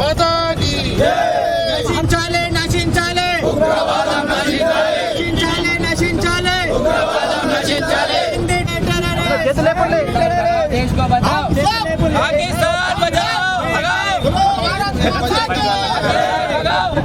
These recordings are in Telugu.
ఉగ్రవాదాన్ని నశించాలి నశించాలి. ఉగ్రవాదం నశించాలి. నశించాలి ఉగ్రవాదం నశించాలి. పాకిస్తాన్ బచావ్ భగావ్ భగావ్ భగావ్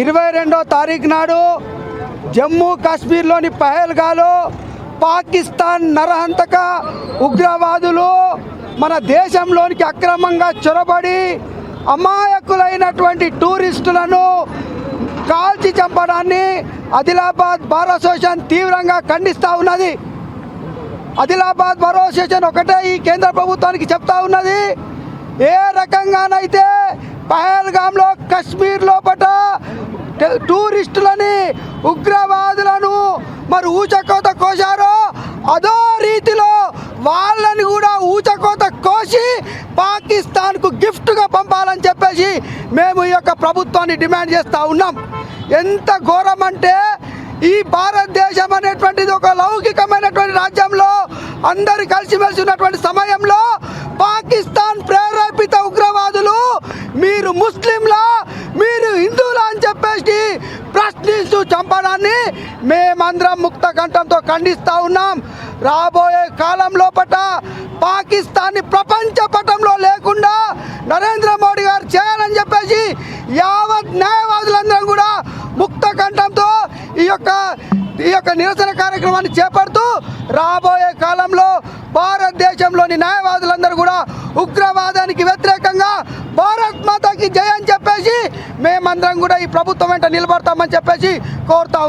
ఇరవై రెండో తారీఖు నాడు జమ్మూ కాశ్మీర్లోని పహల్గాలో పాకిస్తాన్ నరహంతక ఉగ్రవాదులు మన దేశంలోనికి అక్రమంగా చొరబడి అమాయకులైనటువంటి టూరిస్టులను కాల్చి చంపడాన్ని ఆదిలాబాద్ బార్ అసోసియేషన్ తీవ్రంగా ఖండిస్తూ ఉన్నది. ఆదిలాబాద్ బార్ అసోసియేషన్ ఒకటే ఈ కేంద్ర ప్రభుత్వానికి చెప్తా ఉన్నది. ఏ రకంగానైతే పహల్గామ్లో కశ్మీర్ లోపట టూరిస్టులని ఉగ్రవాదులను మరి ఊచకోత కోశారో అదో రీతిలో వాళ్ళని కూడా ఊచకోత కోసి పాకిస్తాన్కు గిఫ్ట్గా పంపాలని చెప్పేసి మేము ఈ యొక్క ప్రభుత్వాన్ని డిమాండ్ చేస్తూ ఉన్నాం. ఎంత ఘోరం అంటే ఈ భారతదేశం అనేటువంటిది ఒక లౌకికమైనటువంటి రాజ్యంలో అందరు కలిసిమెలిసి ఉన్నటువంటి సమయంలో పాకిస్తాన్ ప్రేరేపిత ఉగ్రవాదులు మీరు ముస్లింలా మీరు హిందువులా అని ప్రశ్నిస్తూ చంపడాన్ని మేమందరం ముక్త కంఠంతో ఖండిస్తూ ఉన్నాం. రాబోయే కాలం లోపట పాకిస్తాన్ని ప్రపంచ పటంలో లేకుండా నరేంద్ర మోడీ గారు చేయాలని చెప్పేసి యావత్ న్యాయవాదులందరం కూడా ముక్త కంఠంతో ఈ యొక్క ఈ యొక్క నిరసన కార్యక్రమాన్ని చేపడుతూ రాబోయే కాలంలో భారతదేశంలోని న్యాయవాదులందరూ కూడా ఉగ్రవాదానికి వ్యతిరేకంగా భారత్ మేమందరం కూడా ఈ ప్రభుత్వం వెంట నిలబడతామని చెప్పేసి కోరుతా